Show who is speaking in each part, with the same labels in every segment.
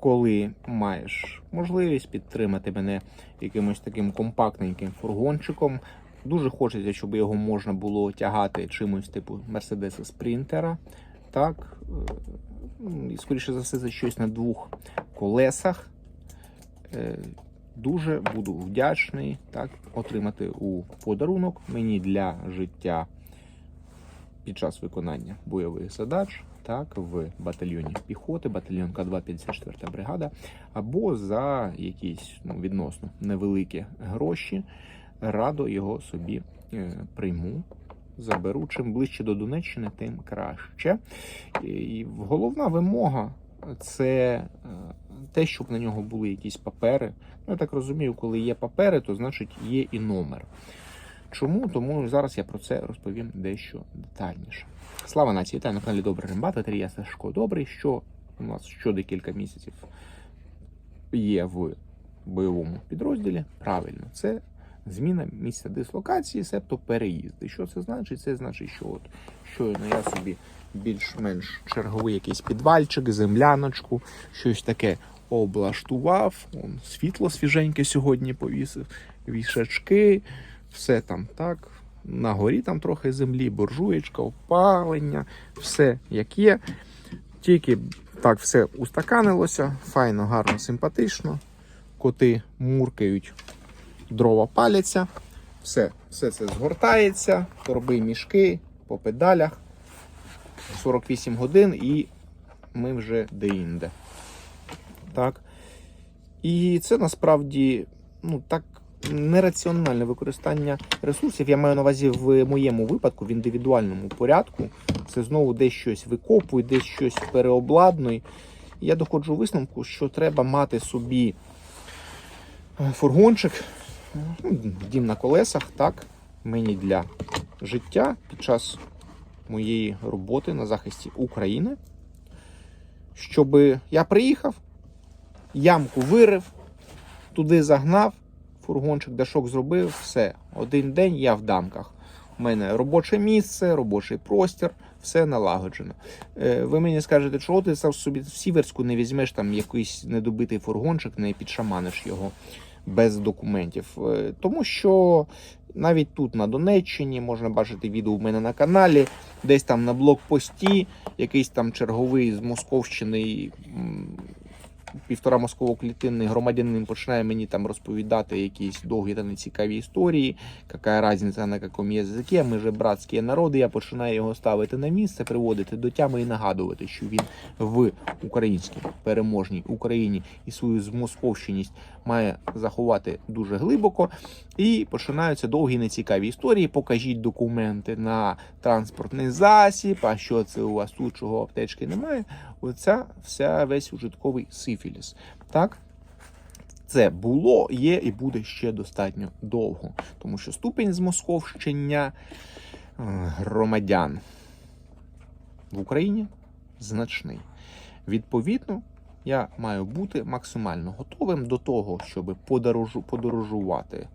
Speaker 1: коли маєш можливість підтримати мене якимось таким компактненьким фургончиком. Дуже хочеться, щоб його можна було тягати чимось типу Мерседеса Спринтера. Так, е, і скоріше за все, це щось на двох колесах. Е, Дуже буду вдячний так, отримати у подарунок мені для життя під час виконання бойових задач так, в батальйоні піхоти, батальйон К2 54 бригада, або за якісь ну, відносно невеликі гроші. Радо його собі е, прийму. Заберу. Чим ближче до Донеччини, тим краще. І головна вимога це е, те, щоб на нього були якісь папери. Ну, я так розумію, коли є папери, то значить є і номер. Чому? Тому зараз я про це розповім дещо детальніше. Слава нації! Вітаю на каналі Добрий Рембат, я Сашко Добрий, що у нас щодекілька місяців є в бойовому підрозділі. Правильно, це зміна місця дислокації, себто переїзди. Що це значить? Це значить, що от щойно я собі більш-менш черговий якийсь підвальчик, земляночку, щось таке облаштував. Он, світло свіженьке сьогодні повісив, вішачки, все там так. На горі там трохи землі, буржуєчка, опалення, все як є. Тільки так все устаканилося, файно, гарно, симпатично. Коти муркають, дрова паляться, все, все це згортається, торби, мішки по педалях. 48 годин і ми вже деінде. Так. І це насправді ну, так нераціональне використання ресурсів. Я маю на увазі в моєму випадку, в індивідуальному порядку. Це знову десь щось викопуй, десь щось переобладнуй. Я доходжу висновку, що треба мати собі е, фургончик, ну, дім на колесах, так, мені для життя під час моєї роботи на захисті України, щоб я приїхав, ямку вирив, туди загнав, фургончик дашок зробив, все. Один день я в дамках. У мене робоче місце, робочий простір, все налагоджено. Е, Ви мені скажете, чого ти сам собі в Сіверську не візьмеш там якийсь недобитий фургончик, не підшаманиш його без документів. Е, Тому що навіть тут на Донеччині можна бачити відео в мене на каналі, десь там на блокпості, якийсь там черговий з Московщини. Півтора москово-клітинний громадянин починає мені там розповідати якісь довгі та нецікаві історії. Яка різниця на якому язикі, ми же братські народи. Я починаю його ставити на місце, приводити до тями і нагадувати, що він в українській переможній Україні і свою змосковщеність має заховати дуже глибоко. І починаються довгі нецікаві історії. Покажіть документи на транспортний засіб. А що це у вас тут, чого аптечки немає? Оця вся весь ужитковий сифіліс. Так? Це було, є і буде ще достатньо довго, тому що ступінь змосковщення е, громадян в Україні значний. Відповідно, я маю бути максимально готовим до того, щоб подорожу, подорожувати е,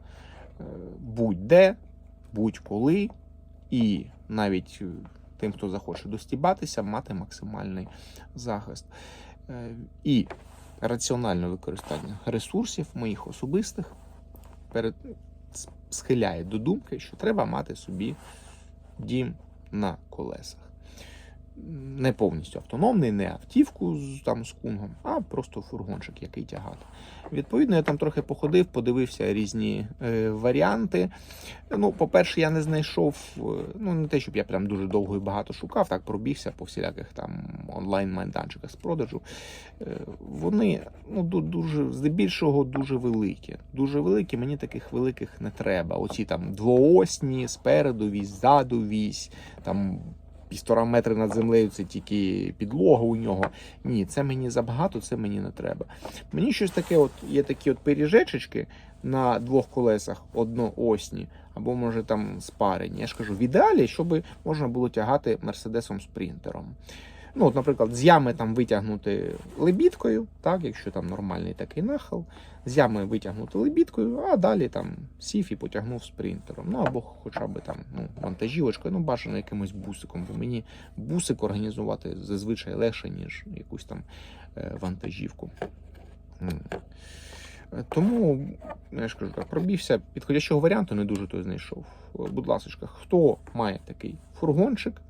Speaker 1: будь-де, будь-коли, і навіть е, тим, хто захоче достібатися, мати максимальний захист. Е, І раціональне використання ресурсів моїх особистих перед схиляє до думки, що треба мати собі дім на колесах. Не повністю автономний, не автівку з там з кунгом, а просто фургончик, який тягати. Відповідно, я там трохи походив, подивився різні е, варіанти. Ну, по-перше, я не знайшов, е, ну не те, щоб я прям дуже довго і багато шукав, так пробігся по всіляких там онлайн-майданчиках з продажу. Е, вони ну, дуже, здебільшого дуже великі. Дуже великі, мені таких великих не треба. Оці там двоосні, спереду вісь, ззаду вісь, там півтора метри над землею це тільки підлога у нього. Ні, це мені забагато, це мені не треба. Мені щось таке, от є такі от пиріжечечки на двох колесах одноосні, або може там спарені. Я ж кажу, в ідеалі, щоб можна було тягати мерседесом спринтером. Ну, от, наприклад, з ями там витягнути лебідкою, так, якщо там нормальний такий нахил, з ями витягнути лебідкою, а далі там сів і потягнув спринтером. Ну або хоча б там ну, вантажівочкою, ну бажано якимось бусиком, бо мені бусик організувати зазвичай легше, ніж якусь там е, вантажівку. Е, Тому, я ж кажу так, пробігся, підходящого варіанту не дуже той знайшов. Е, Будь ласка, хто має такий фургончик,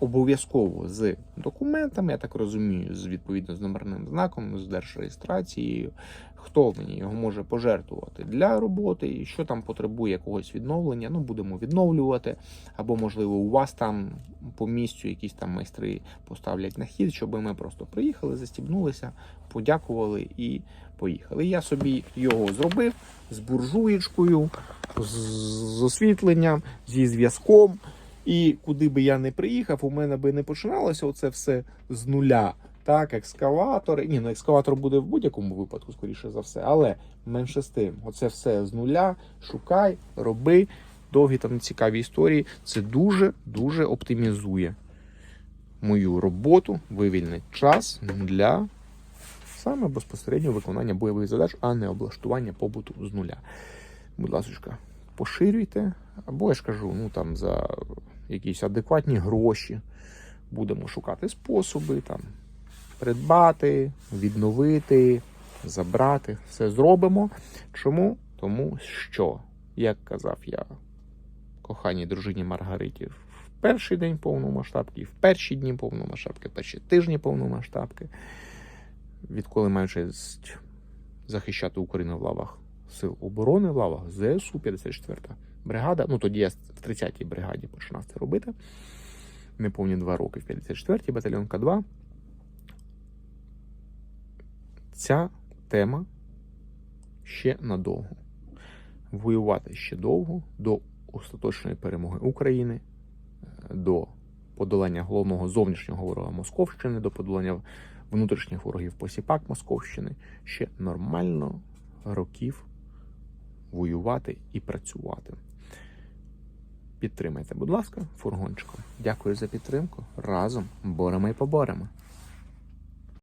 Speaker 1: обов'язково з документами, я так розумію, з відповідно з номерним знаком, з держреєстрацією, хто мені його може пожертвувати для роботи, і що там потребує якогось відновлення, ну будемо відновлювати. Або, можливо, у вас там по місцю якісь там майстри поставлять на хід, щоб ми просто приїхали, застібнулися, подякували і поїхали. Я собі його зробив з буржуєчкою, з з освітленням, зі зв'язком. І куди би я не приїхав, у мене би не починалося оце все з нуля. Так, екскаватори. Ні, ну екскаватор буде в будь-якому випадку, скоріше за все, але менше з тим, оце все з нуля. Шукай, роби. Довгі там цікаві історії. Це дуже дуже оптимізує мою роботу, вивільнить час для саме безпосереднього виконання бойових задач, а не облаштування побуту з нуля. Будь ласка, поширюйте, або я ж кажу, ну там за якісь адекватні гроші будемо шукати способи там придбати, відновити, забрати. Все зробимо. Чому? Тому що, як казав я коханій дружині Маргариті, в перший день повномасштабки, в перші дні повномасштабки, в перші тижні повномасштабки, відколи маю честь захищати Україну в лавах Сил оборони в лавах ЗСУ 54 бригада. Ну тоді я в 30-й бригаді починав це робити. Неповні два роки в 54-й батальйон К2. Ця тема ще надовго. Воювати ще довго до остаточної перемоги України, е, до подолання головного зовнішнього ворога Московщини, до подолання внутрішніх ворогів посіпак Московщини ще нормально років воювати і працювати. Підтримайте, будь ласка, фургончиком. Дякую за підтримку. Разом боремо і поборемо.